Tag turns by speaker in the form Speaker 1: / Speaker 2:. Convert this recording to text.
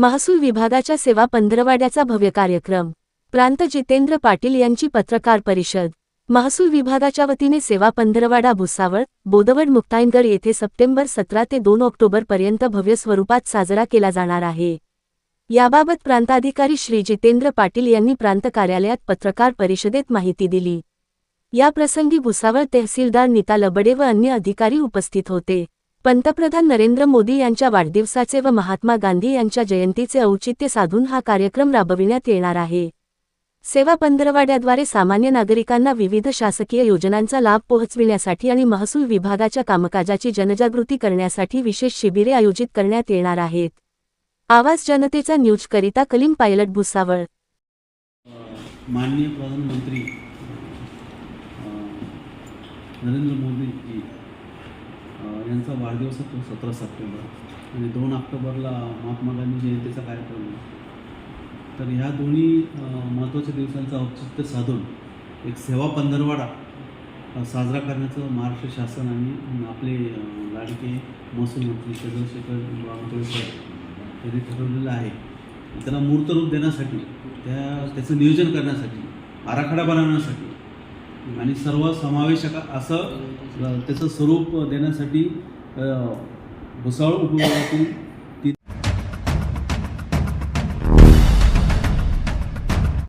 Speaker 1: महसूल विभागाच्या सेवा पंधरवाड्याचा भव्य कार्यक्रम. प्रांत जितेंद्र पाटील यांची पत्रकार परिषद. महसूल विभागाच्या वतीने सेवा पंधरवाडा भुसावळ बोदवड मुक्ताईनगड येथे सप्टेंबर सतरा ते दोन ऑक्टोबरपर्यंत भव्य स्वरूपात साजरा केला जाणार आहे. याबाबत प्रांताधिकारी श्री जितेंद्र पाटील यांनी प्रांत कार्यालयात पत्रकार परिषदेत माहिती दिली. या प्रसंगी भुसावळ तहसीलदार नीता लबडे व अन्य अधिकारी उपस्थित होते. पंतप्रधान नरेंद्र मोदी यांच्या वाढदिवसाचे व महात्मा गांधी यांच्या जयंतीचे औचित्य साधून हा कार्यक्रम राबविण्यात येणार आहे. सेवा पंधरवाड्याद्वारे सामान्य नागरिकांना विविध शासकीय योजनांचा लाभ पोहोचविण्यासाठी आणि महसूल विभागाच्या कामकाजाची जनजागृती करण्यासाठी विशेष शिबिरे आयोजित करण्यात येणार आहेत. आवाज जनतेचा न्यूजकरिता कलीम पायलट भुसावळ.
Speaker 2: माननीय प्रधानमंत्री नरेंद्र मोदी यांचा वाढदिवस होतो सतरा सप्टेंबर. आणि दोन ऑक्टोबरला महात्मा गांधी जयंतीचा कार्यक्रम आहे. तर ह्या दोन्ही महत्त्वाच्या दिवसांचं औचित्य साधून एक सेवा पंधरवाडा साजरा करण्याचं महाराष्ट्र शासन आणि आपले लाडके महसूल मंत्री चंद्रशेखर बावनकुळे सर यांनी ठरवलेलं आहे. त्याला मूर्तरूप देण्यासाठी त्या त्याचं नियोजन करण्यासाठी आराखडा बनवण्यासाठी आणि सर्व समावेशक असं त्याचं स्वरूप देण्यासाठी भुसावळ उपविभागातील